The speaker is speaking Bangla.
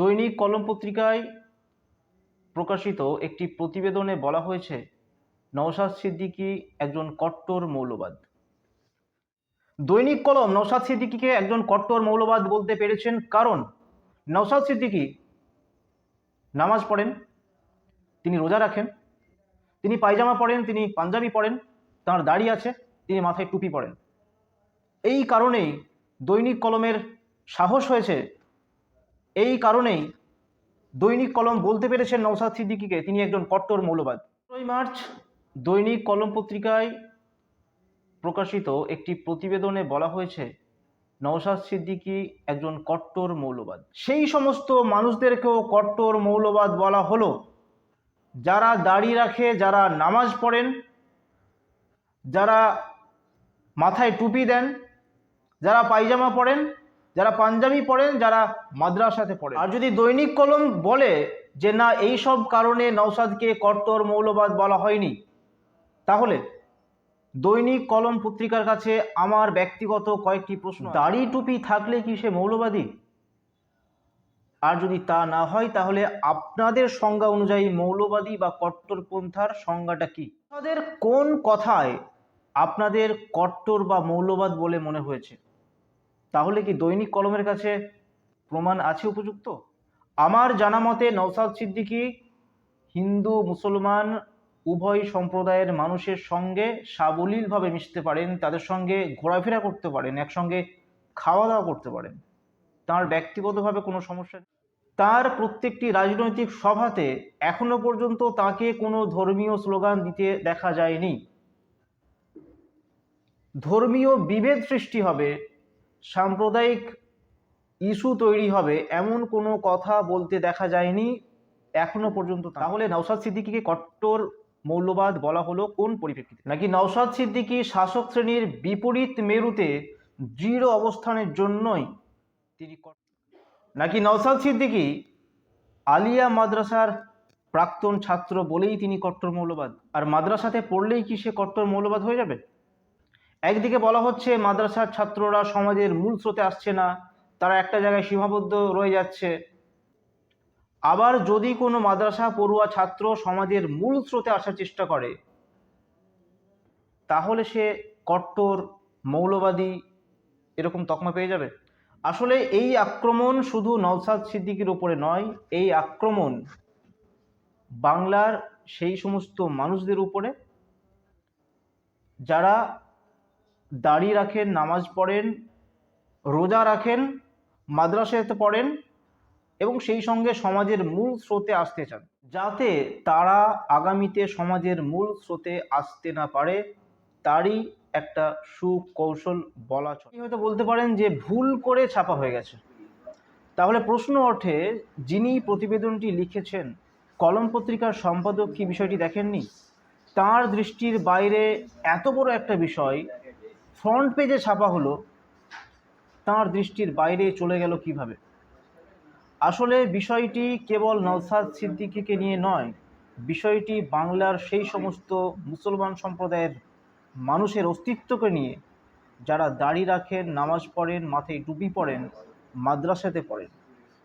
দৈনিক কলম পত্রিকায় প্রকাশিত একটি প্রতিবেদনে বলা হয়েছে, নওশাদ সিদ্দিকী একজন কট্টর মৌলবাদ। দৈনিক কলম নওশাদ সিদ্দিকীকে একজন কট্টর মৌলবাদ বলতে পেরেছেন কারণ? নওশাদ সিদ্দিকী নামাজ পড়েন, তিনি রোজা রাখেন, তিনি পায়জামা পরেন, তিনি পাঞ্জাবি পরেন, তার দাড়ি আছে, তিনি মাথায় টুপি পরেন। এই কারণেই দৈনিক কলমের সাহস হয়েছে এই কারণেই দৈনিক কলম বলতে পেরেছেন নওসাদ সিদ্দিকীকে। তিনি একজন কট্টর মৌলবাদ। পনেরোই মার্চ দৈনিক কলম পত্রিকায় প্রকাশিত একটি প্রতিবেদনে বলা হয়েছে, নওশাদ সিদ্দিকী একজন কট্টর মৌলবাদ। সেই সমস্ত মানুষদেরকেও কট্টর মৌলবাদ বলা হলো। যারা দাড়ি রাখে, যারা নামাজ পড়েন, যারা মাথায় টুপি দেন, যারা পায়জামা পরেন যারা পাঞ্জাবি পড়েন যারা মাদ্রাসাতে পড়েন। আর যদি দৈনিক কলম বলে যে না এই সব কারণে নওসাদকে কট্টর মৌলবাদ বলা হয়নি তাহলে দৈনিক কলম পত্রিকার কাছে আমার ব্যক্তিগত কয়েকটি প্রশ্ন দাড়ি টুপি থাকলে কি সে মৌলবাদী? আর যদি তা না হয় তাহলে আপনাদের সংজ্ঞা অনুযায়ী মৌলবাদী বা কট্টরপন্থার সংজ্ঞাটা কি? আপনাদের কোন কথায় আপনাদের কট্টর বা মৌলবাদ বলে মনে হয়েছে? তাহলে কি দৈনিক কলমের কাছে প্রমাণ আছে উপযুক্ত? আমার জানা মতে নওসাদ সিদ্দিকী হিন্দু, মুসলমান, উভয় সম্প্রদায়ের মানুষের সঙ্গে সাবলীলভাবে মিশতে পারেন, তাদের সঙ্গে ঘোরাফেরা করতে পারেন, একসঙ্গে খাওয়া দাওয়া করতে পারেন। তার ব্যক্তিগতভাবে কোনো সমস্যা তার প্রত্যেকটি রাজনৈতিক সভাতে এখনও পর্যন্ত তাকে কোনো ধর্মীয় স্লোগান দিতে দেখা যায়নি। ধর্মীয় বিভেদ সৃষ্টি হবে সাম্প্রদায়িক ইস্যু তৈরি হবে, এমন কোনো কথা বলতে দেখা যায়নি এখনও পর্যন্ত তাহলে নওশাদ সিদ্দিকীকে কট্টর মৌলবাদ বলা হলো কোন পরিপ্রেক্ষিতে? নাকি নওশাদ সিদ্দিকী শাসক শ্রেণির বিপরীত মেরুতে দৃঢ় অবস্থানের জন্যই তিনি নাকি নওশাদ সিদ্দিকী আলিয়া মাদ্রাসার প্রাক্তন ছাত্র বলেই তিনি কট্টর মৌলবাদ? আর মাদ্রাসাতে পড়লেই কি সে কট্টর মৌলবাদ হয়ে যাবে? একদিকে বলা হচ্ছে মাদ্রাসার ছাত্ররা সমাজের মূল স্রোতে আসছে না, তারা একটা জায়গায় সীমাবদ্ধ রয়ে যাচ্ছে। আবার যদি কোনো মাদ্রাসা পড়ুয়া ছাত্র সমাজের মূল স্রোতে আসার চেষ্টা করে, তাহলে সে কট্টর, মৌলবাদী এরকম তকমা পেয়ে যাবে। আসলে এই আক্রমণ শুধু নওসাদ সিদ্দিকির উপরে নয়, এই আক্রমণ বাংলার সেই সমস্ত মানুষদের উপরে, যারা দাড়ি রাখেন, নামাজ পড়েন, রোজা রাখেন মাদ্রাসাতে পড়েন এবং সেই সঙ্গে সমাজের মূল স্রোতে আসতে চান। যাতে তারা আগামীতে সমাজের মূল স্রোতে আসতে না পারে, তারই একটা সুকৌশল বলা চলে। হয়তো বলতে পারেন যে ভুল করে ছাপা হয়ে গেছে। তাহলে প্রশ্ন ওঠে, যিনি প্রতিবেদনটি লিখেছেন, কলম পত্রিকার সম্পাদক কি বিষয়টি দেখেননি? তার দৃষ্টির বাইরে এত বড় একটা বিষয় ফ্রন্ট পেজে ছাপা হলো, তার দৃষ্টির বাইরে চলে গেল কীভাবে? আসলে বিষয়টি কেবল নওসাদ সিদ্দিকিকে নিয়ে নয়, বিষয়টি বাংলার সেই সমস্ত মুসলমান সম্প্রদায়ের মানুষের অস্তিত্বকে নিয়ে, যারা দাড়ি রাখেন, নামাজ পড়েন, মাথায় টুপি পড়েন, মাদ্রাসাতে পড়েন।